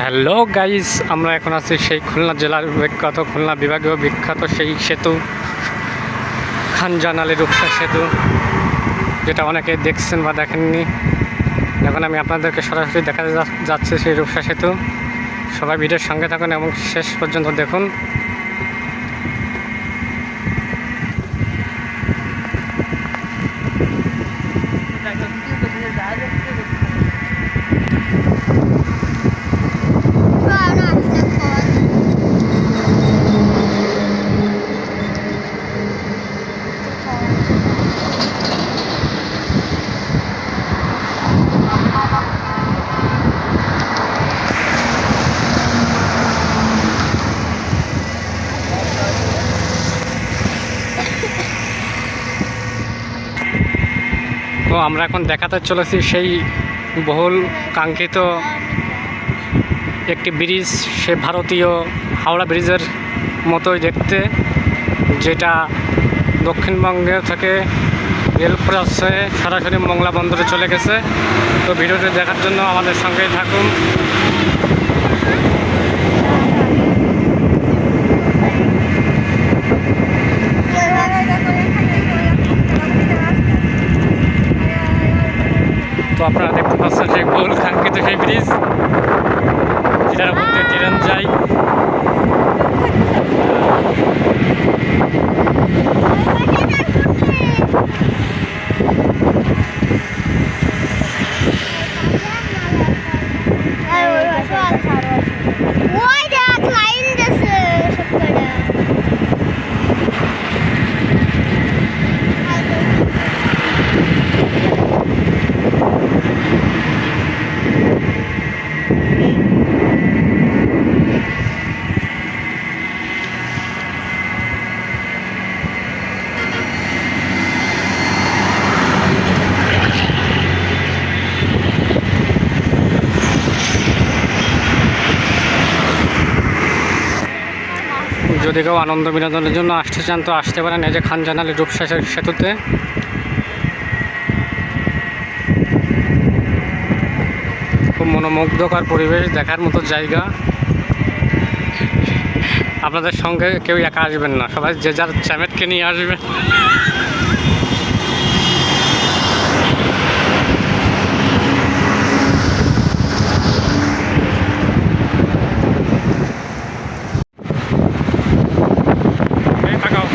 Hello guys, আমরা এখন আছি সেই খুলনা জেলার বিখ্যাত খুলনা বিভাগীয় বিখ্যাত সেই সেতু, খানজান আলী রূপসা সেতু, যেটা অনেকে দেখছেন বা দেখেননি। এখন আমি আপনাদেরকে সরাসরি দেখা যাচ্ছে সেই রূপসা সেতু। সবাই ভিডিওর সঙ্গে থাকুন এবং শেষ পর্যন্ত দেখুন। তো আমরা এখন দেখাতে চলেছি সেই বহুল কাঙ্ক্ষিত একটি ব্রিজ, সে ভারতীয় হাওড়া ব্রিজের মতোই দেখতে, যেটা দক্ষিণবঙ্গে থেকে রেল ক্রস হয়ে সরাসরি মংলা বন্দরে চলে গেছে। তো ভিডিওটি দেখার জন্য আমাদের সঙ্গেই থাকুন তো পাচ্ছেন সেই বহুল কাঙ্ক্ষিত সেই ব্রিজ যেটার মধ্যে ট্রেন যায় কেউ আনন্দ বিনোদনের জন্য আসতে চান, তো আসতে পারেন এই যে খানজানালি রূপসা সেতুতে। খুব মনোমুগ্ধকর পরিবেশ, দেখার মতো জায়গা। আপনাদের সঙ্গে কেউ একা আসবেন না, সবাই যে যার চ্যামেটকে নিয়ে আসবেন এই তাকাও।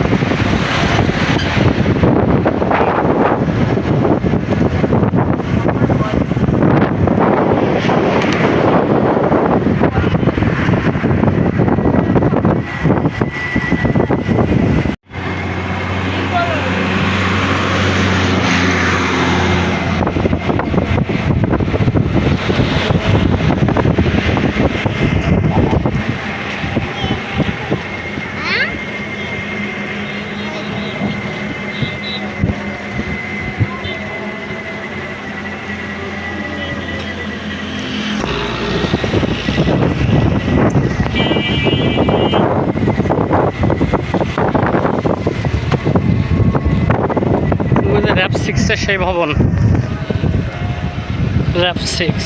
সিক্সের সেই ভবন। Rap six